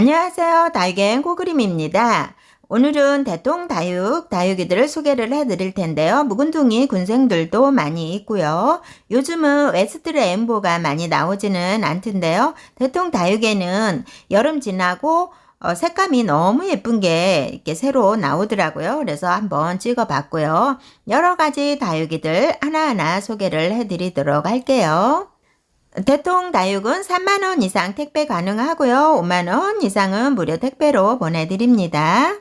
안녕하세요. 달갱 고그림입니다. 오늘은 대통 다육, 다육이들을 소개를 해드릴 텐데요. 묵은둥이 군생들도 많이 있고요. 요즘은 웨스트 레인보가 많이 나오지는 않던데요. 대통 다육에는 여름 지나고 어, 색감이 너무 예쁜 게 이렇게 새로 나오더라고요. 그래서 한번 찍어봤고요. 여러 가지 다육이들 하나하나 소개를 해드리도록 할게요. 대통 다육은 3만원 이상 택배 가능하고요. 5만원 이상은 무료 택배로 보내드립니다.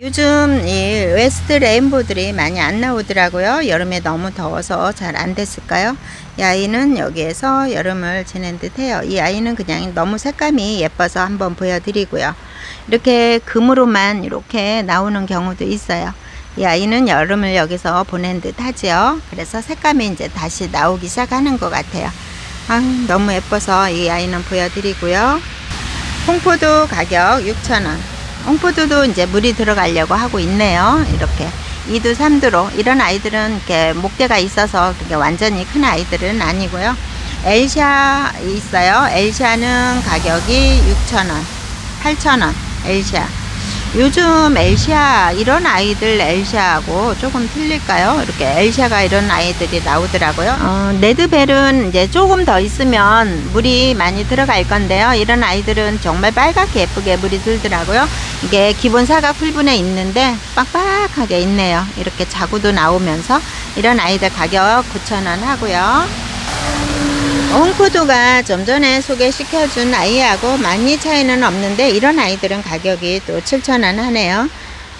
요즘 이 웨스트 레인보들이 많이 안 나오더라고요. 여름에 너무 더워서 잘 안 됐을까요? 이 아이는 여기에서 여름을 지낸 듯 해요. 이 아이는 그냥 너무 색감이 예뻐서 한번 보여드리고요. 이렇게 금으로만 이렇게 나오는 경우도 있어요. 이 아이는 여름을 여기서 보낸 듯 하죠. 그래서 색감이 이제 다시 나오기 시작하는 것 같아요. 아, 너무 예뻐서 이 아이는 보여드리고요. 홍포도 가격 6,000원. 홍포도도 이제 물이 들어가려고 하고 있네요. 이렇게 2두 3두로 이런 아이들은 이렇게 목대가 있어서 그렇게 완전히 큰 아이들은 아니고요. 엘샤 있어요. 엘샤는 가격이 6,000원, 8,000원. 엘샤. 요즘 엘샤 이런 아이들 엘샤하고 조금 틀릴까요? 이렇게 엘샤가 이런 아이들이 나오더라고요. 어, 레드벨은 이제 조금 더 있으면 물이 많이 들어갈 건데요. 이런 아이들은 정말 빨갛게 예쁘게 물이 들더라고요. 이게 기본 사각 풀분에 있는데 빡빡하게 있네요. 이렇게 자구도 나오면서 이런 아이들 가격 9,000원 하고요. 홍포도가 좀 전에 소개시켜준 아이하고 많이 차이는 없는데 이런 아이들은 가격이 또 7,000원 하네요.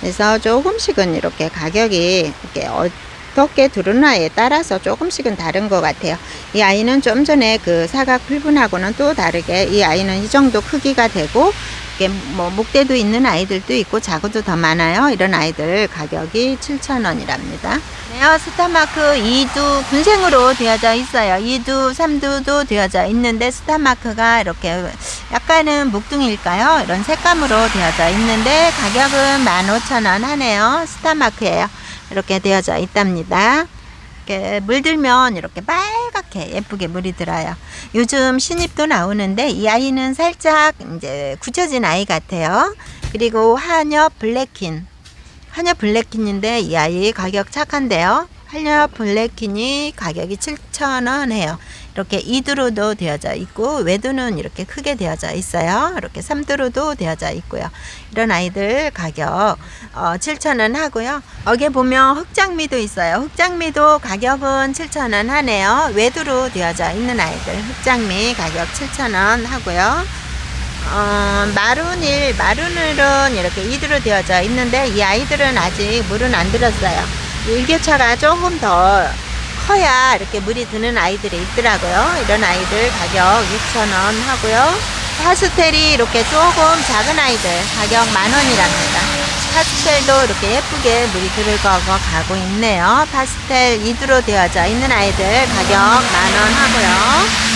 그래서 조금씩은 이렇게 가격이 이렇게 어떻게 두르나에 따라서 조금씩은 다른 것 같아요. 이 아이는 좀 전에 그 사각 풀분하고는 또 다르게 이 아이는 이 정도 크기가 되고 이게 뭐 목대도 있는 아이들도 있고 작아도 더 많아요. 이런 아이들 가격이 7,000원이랍니다. 네요 스타마크 2두 군생으로 되어져 있어요. 2두, 3두도 되어져 있는데 스타마크가 이렇게 약간은 묵둥일까요? 이런 색감으로 되어져 있는데 가격은 15,000원 하네요. 스타마크예요. 이렇게 되어져 있답니다. 이렇게 물들면 이렇게 빨갛게 예쁘게 물이 들어요. 요즘 신입도 나오는데 이 아이는 살짝 이제 굳혀진 아이 같아요. 그리고 한엽 블랙킨. 한엽 블랙킨인데 이 아이 가격 착한데요. 한엽 블랙킨이 가격이 7,000원 해요. 이렇게 이두로도 되어져 있고 외두는 이렇게 크게 되어져 있어요. 이렇게 삼두로도 되어져 있고요. 이런 아이들 가격 어, 7,000원 하고요. 여기 보면 흑장미도 있어요. 흑장미도 가격은 7,000원 하네요. 외두로 되어져 있는 아이들 흑장미 가격 7,000원 하고요. 어, 마룬일, 마룬을은 이렇게 이두로 되어져 있는데 이 아이들은 아직 물은 안 들었어요. 일교차가 조금 더 커야 이렇게 물이 드는 아이들이 있더라고요. 이런 아이들 가격 6,000원 하고요. 파스텔이 이렇게 조금 작은 아이들 가격 만원이랍니다. 파스텔도 이렇게 예쁘게 물이 들을 거고 가고 있네요. 파스텔 이두로 되어져 있는 아이들 가격 만원 하고요.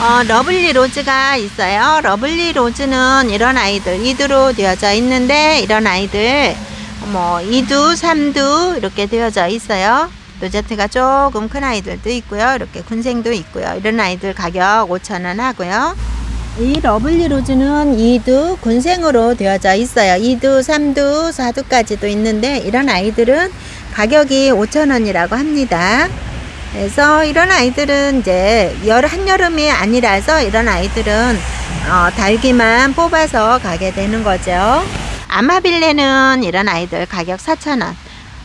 어, 러블리 로즈가 있어요. 러블리 로즈는 이런 아이들 이두로 되어져 있는데 이런 아이들 뭐 2두, 3두 이렇게 되어져 있어요. 로제트가 조금 큰 아이들도 있고요. 이렇게 군생도 있고요. 이런 아이들 가격 5,000원 하고요. 이 러블리 로즈는 2두 군생으로 되어져 있어요. 2두, 3두, 4두까지도 있는데 이런 아이들은 가격이 5,000원이라고 합니다. 그래서 이런 아이들은 이제 열 한여름이 아니라서 이런 아이들은 어, 달기만 뽑아서 가게 되는 거죠. 아마빌레는 이런 아이들 가격 4,000원.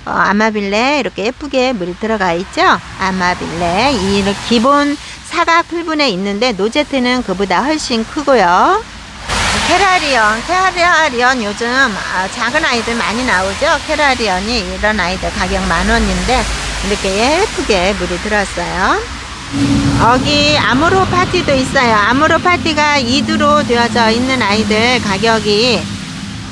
어, 아마빌레 이렇게 예쁘게 물이 들어가 있죠. 아마빌레 이 기본 사각 풀분에 있는데 노제트는 그보다 훨씬 크고요. 캐라리언, 캐라리언 요즘 아, 작은 아이들 많이 나오죠. 캐라리언이 이런 아이들 가격 만 원인데 이렇게 예쁘게 물이 들었어요. 여기 아모로 파티도 있어요. 아모로 파티가 2두로 되어져 있는 아이들 가격이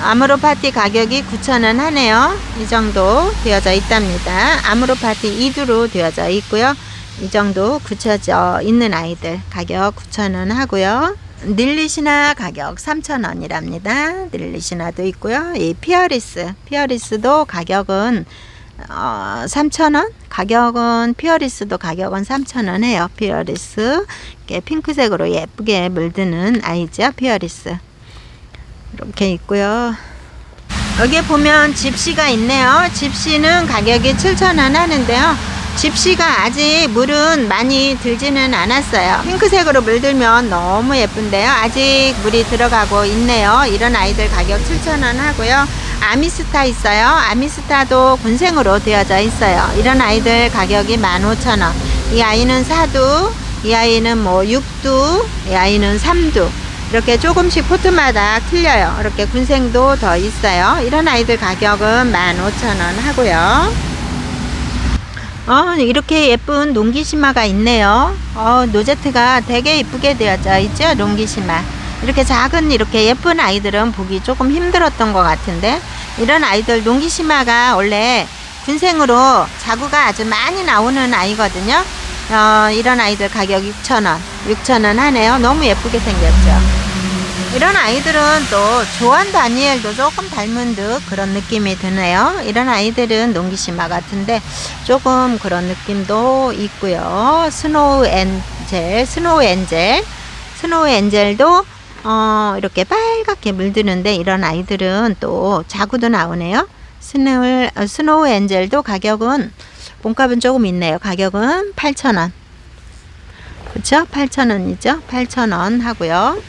아모로 파티 가격이 9,000원 하네요. 이 정도 되어져 있답니다. 아모로 파티 2두로 되어져 있고요. 이 정도 굳혀져 있는 아이들 가격 9,000원 하고요. 닐리시나 가격 3,000원이랍니다. 닐리시나도 있고요. 이 피어리스, 피어리스도 가격은 어, 3,000원? 가격은 피어리스도 가격은 3,000원 해요. 피어리스. 이렇게 핑크색으로 예쁘게 물드는 아이죠. 피어리스. 이렇게 있고요. 여기 보면 집시가 있네요. 집시는 가격이 7,000원 하는데요. 집시가 아직 물은 많이 들지는 않았어요. 핑크색으로 물들면 너무 예쁜데요. 아직 물이 들어가고 있네요. 이런 아이들 가격 7,000원 하고요. 아미스타 있어요. 아미스타도 군생으로 되어져 있어요. 이런 아이들 가격이 15,000원. 이 아이는 사두, 이 아이는 뭐 육두, 이 아이는 삼두. 이렇게 조금씩 포트마다 틀려요. 이렇게 군생도 더 있어요. 이런 아이들 가격은 15,000원 하고요. 어, 이렇게 예쁜 농기시마가 있네요. 어, 노제트가 되게 이쁘게 되어져 있죠. 농기시마. 이렇게 작은 이렇게 예쁜 아이들은 보기 조금 힘들었던 것 같은데 이런 아이들 농기시마가 원래 군생으로 자구가 아주 많이 나오는 아이거든요. 어, 이런 아이들 가격 6,000원. 6,000원 하네요. 너무 예쁘게 생겼죠. 이런 아이들은 또 조한 다니엘도 조금 닮은 듯 그런 느낌이 드네요. 이런 아이들은 농기시마 같은데 조금 그런 느낌도 있고요. 스노우 엔젤, 스노우 엔젤, 스노우 엔젤도 어, 이렇게 빨갛게 물드는데 이런 아이들은 또 자구도 나오네요. 스노우, 어, 스노우 엔젤도 가격은 몸값은 조금 있네요. 가격은 8,000원. 그쵸? 8,000원이죠? 8,000원 하고요.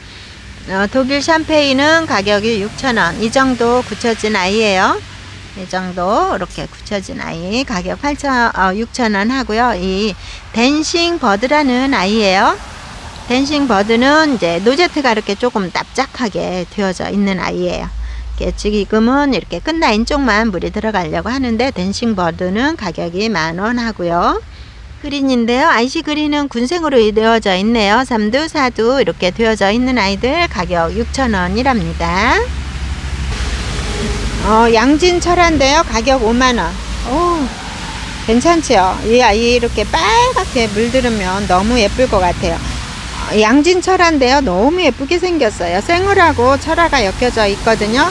어, 독일 샴페인은 가격이 6,000원. 이 정도 굳혀진 아이예요. 이 정도 이렇게 굳혀진 아이 가격 8,000 어, 6,000원 하고요. 이 댄싱 버드라는 아이예요. 댄싱 버드는 이제 노제트가 이렇게 조금 납작하게 되어져 있는 아이예요. 지금은 이렇게 끝 라인 쪽만 물이 들어가려고 하는데 댄싱 버드는 가격이 만원 하고요. 그린인데요. 아이시 그린은 군생으로 되어져 있네요. 3두, 4두 이렇게 되어져 있는 아이들 가격 6,000원이랍니다. 어, 양진 철화인데요. 가격 5만원. 오, 괜찮죠? 이 아이 이렇게 빨갛게 물들으면 너무 예쁠 것 같아요. 어, 양진 철화인데요. 너무 예쁘게 생겼어요. 생을하고 철화가 엮여져 있거든요.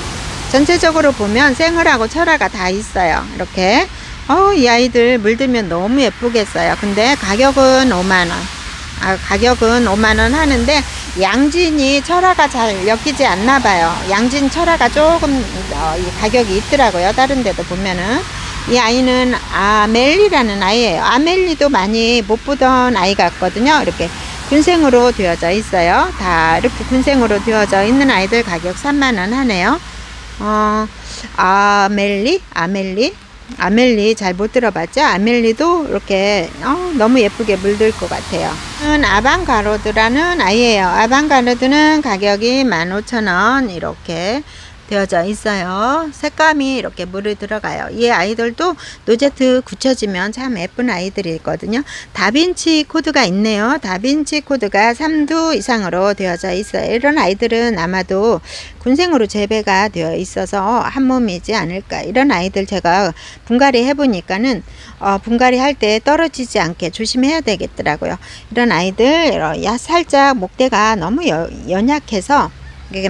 전체적으로 보면 생을하고 철화가 다 있어요. 이렇게. 어, 이 아이들 물들면 너무 예쁘겠어요. 근데 가격은 5만원. 아, 가격은 5만원 하는데, 양진이 철화가 잘 엮이지 않나 봐요. 양진 철화가 조금, 어, 이 가격이 있더라고요. 다른 데도 보면은. 이 아이는 아멜리라는 아이예요. 아멜리도 많이 못 보던 아이 같거든요. 이렇게 군생으로 되어져 있어요. 다 이렇게 군생으로 되어져 있는 아이들 가격 3만원 하네요. 어, 아멜리? 아멜리? 아멜리 잘 못 들어봤죠? 아멜리도 이렇게 어, 너무 예쁘게 물들 것 같아요. 아방가로드라는 아이예요. 아방가로드는 가격이 15,000원 이렇게 되어져 있어요. 색감이 이렇게 물이 들어가요. 이 아이들도 노제트 굳혀지면 참 예쁜 아이들이 있거든요. 다빈치 코드가 있네요. 다빈치 코드가 3두 이상으로 되어져 있어요. 이런 아이들은 아마도 군생으로 재배가 되어 있어서 한 몸이지 않을까. 이런 아이들 제가 분갈이 해보니까는 어, 분갈이 할 때 떨어지지 않게 조심해야 되겠더라고요. 이런 아이들 야 살짝 목대가 너무 여, 연약해서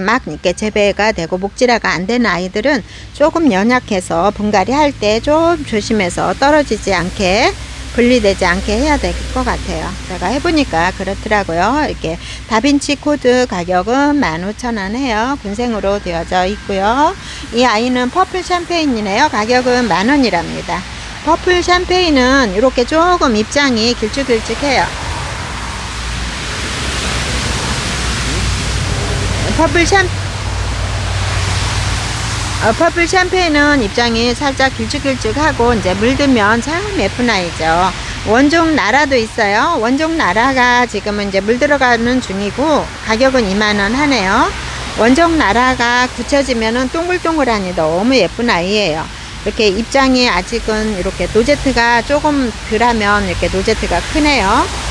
막 이렇게 재배가 되고 목질화가 안 되는 아이들은 조금 연약해서 분갈이 할 때 좀 조심해서 떨어지지 않게 분리되지 않게 해야 될 것 같아요. 제가 해보니까 그렇더라고요. 이렇게 다빈치 코드 가격은 15,000원 해요. 군생으로 되어져 있고요. 이 아이는 퍼플 샴페인이네요. 가격은 만원이랍니다. 퍼플 샴페인은 이렇게 조금 입장이 길쭉길쭉해요. 퍼플 샴 어, 퍼플 샴페인은 입장이 살짝 길쭉길쭉하고 이제 물들면 참 예쁜 아이죠. 원종 나라도 있어요. 원종 나라가 지금은 이제 물 들어가는 중이고 가격은 2만원 하네요. 원종 나라가 굳혀지면은 동글동글하니 너무 예쁜 아이예요. 이렇게 입장이 아직은 이렇게 노제트가 조금 덜하면 이렇게 노제트가 크네요.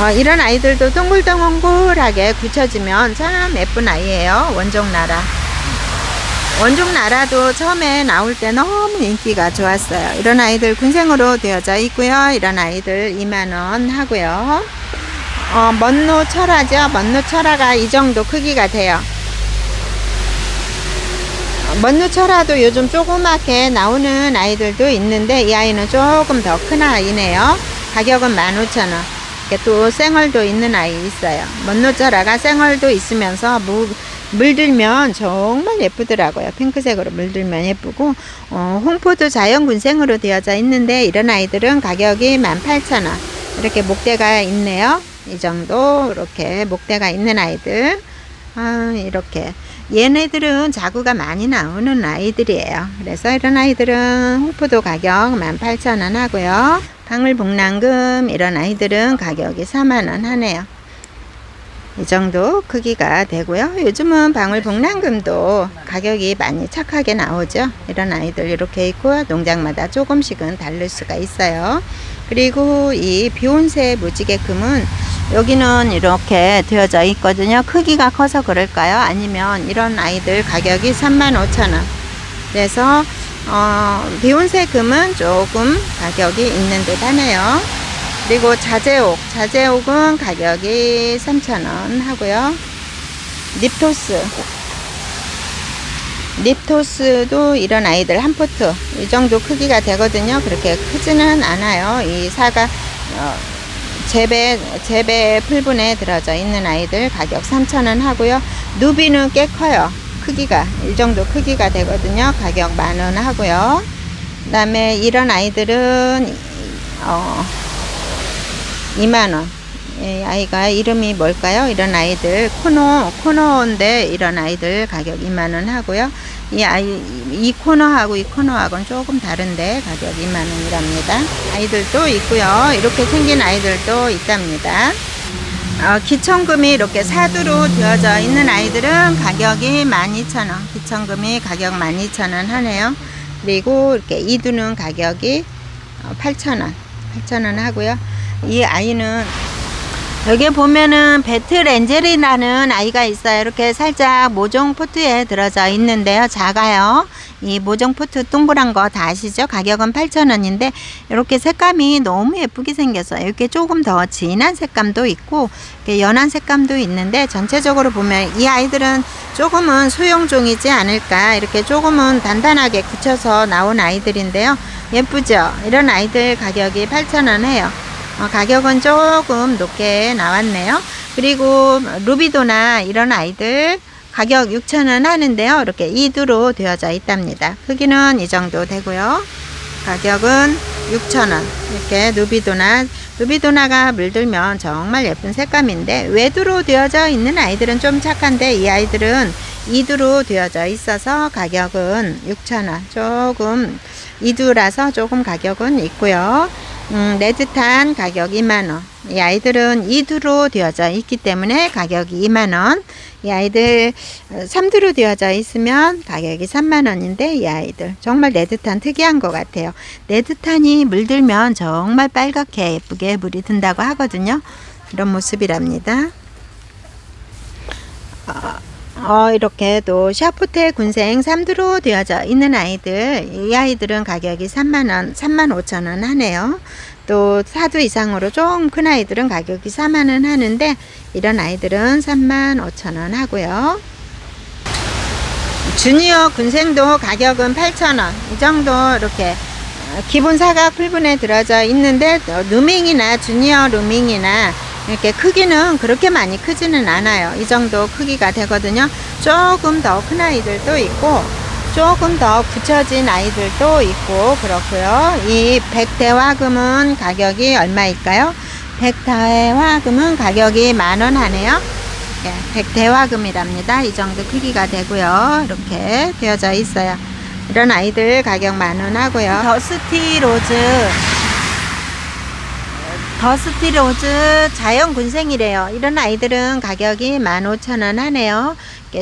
어, 이런 아이들도 동글동글하게 굳혀지면 참 예쁜 아이예요. 원종나라. 원종나라도 처음에 나올 때 너무 인기가 좋았어요. 이런 아이들 군생으로 되어져 있고요. 이런 아이들 2만원 하고요. 어, 먼노 철화죠. 먼노 철화가 이 정도 크기가 돼요. 먼노 철화도 요즘 조그맣게 나오는 아이들도 있는데 이 아이는 조금 더 큰 아이네요. 가격은 15,000원. 이렇게 또 생얼도 있는 아이 있어요. 먼노자라가 생얼도 있으면서 무, 물들면 정말 예쁘더라고요. 핑크색으로 물들면 예쁘고 어, 홍포도 자연군생으로 되어져 있는데 이런 아이들은 가격이 18,000원 이렇게 목대가 있네요. 이 정도 이렇게 목대가 있는 아이들 아, 이렇게 얘네들은 자구가 많이 나오는 아이들이에요. 그래서 이런 아이들은 홍포도 가격 18,000원 하고요. 방울복랑금 이런 아이들은 가격이 4만원 하네요. 이 정도 크기가 되고요. 요즘은 방울복랑금도 가격이 많이 착하게 나오죠. 이런 아이들 이렇게 있고 농장마다 조금씩은 다를 수가 있어요. 그리고 이 비온새 무지개금은 여기는 이렇게 되어져 있거든요. 크기가 커서 그럴까요? 아니면 이런 아이들 가격이 35,000원. 그래서 어, 비온새 금은 조금 가격이 있는 듯 하네요. 그리고 자재옥, 자재옥은 가격이 3,000원 하고요. 립토스. 립토스도 이런 아이들 한 포트 이 정도 크기가 되거든요. 그렇게 크지는 않아요. 이 사과 어, 재배 재배 풀분에 들어져 있는 아이들 가격 3,000원 하고요. 누비는 꽤 커요. 크기가 이 정도 크기가 되거든요. 가격 만 원 하고요. 그 다음에 이런 아이들은 어 2만 원. 이 아이가 이름이 뭘까요? 이런 아이들 코너 코너인데 이런 아이들 가격 2만 원 하고요. 이 아이 이 코너하고 이 코너하고는 조금 다른데 가격 2만 원이랍니다. 아이들도 있고요. 이렇게 생긴 아이들도 있답니다. 어, 기청금이 이렇게 사두로 되어져 있는 아이들은 가격이 12,000원. 기청금이 가격 12,000원 하네요. 그리고 이렇게 이두는 가격이 8,000원. 8,000원 하고요. 이 아이는 여기 보면은 배틀 엔젤이라는 아이가 있어요. 이렇게 살짝 모종 포트에 들어져 있는데요. 작아요. 이 모종 포트 동그란 거 다 아시죠? 가격은 8,000원인데 이렇게 색감이 너무 예쁘게 생겼어요. 이렇게 조금 더 진한 색감도 있고 연한 색감도 있는데 전체적으로 보면 이 아이들은 조금은 소형종이지 않을까 이렇게 조금은 단단하게 굳혀서 나온 아이들인데요. 예쁘죠? 이런 아이들 가격이 8,000원 해요. 어, 가격은 조금 높게 나왔네요. 그리고 루비도나 이런 아이들 가격 6,000원 하는데요. 이렇게 이두로 되어져 있답니다. 크기는 이 정도 되고요. 가격은 6,000원. 이렇게 누비도나 누비도나가 물들면 정말 예쁜 색감인데 외두로 되어져 있는 아이들은 좀 착한데 이 아이들은 이두로 되어져 있어서 가격은 6,000원. 조금 이두라서 조금 가격은 있고요. 음, 레드탄 가격 2만원. 이 아이들은 2두로 되어져 있기 때문에 가격이 2만원. 이 아이들 3두로 되어져 있으면 가격이 3만원인데 이 아이들 정말 레드탄 특이한 것 같아요. 레드탄이 물들면 정말 빨갛게 예쁘게 물이 든다고 하거든요. 이런 모습이랍니다. 어, 이렇게 또 샤프테 군생 3두로 되어져 있는 아이들, 이 아이들은 가격이 3만원, 3만 5천원 하네요. 또 4두 이상으로 좀 큰 아이들은 가격이 4만원 하는데, 이런 아이들은 3만 5천원 하고요. 주니어 군생도 가격은 8,000원. 이 정도 이렇게 어, 기본 사각 풀분에 들어져 있는데, 어, 루밍이나 주니어 루밍이나 이렇게 크기는 그렇게 많이 크지는 않아요. 이 정도 크기가 되거든요. 조금 더 큰 아이들도 있고 조금 더 붙여진 아이들도 있고 그렇고요. 이 백대화금은 가격이 얼마일까요? 백대화금은 가격이 만원 하네요. 예, 백대화금이랍니다. 이 정도 크기가 되고요. 이렇게 되어져 있어요. 이런 아이들 가격 만원 하고요. 더스티 로즈 더스티로즈 자연군생이래요. 이런 아이들은 가격이 15,000원 하네요.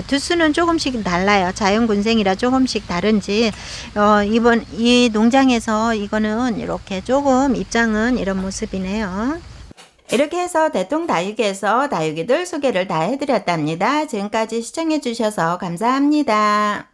두수는 조금씩 달라요. 자연군생이라 조금씩 다른지 어, 이번 이 농장에서 이거는 이렇게 조금 입장은 이런 모습이네요. 이렇게 해서 대통 다육에서 다육이들 소개를 다 해드렸답니다. 지금까지 시청해주셔서 감사합니다.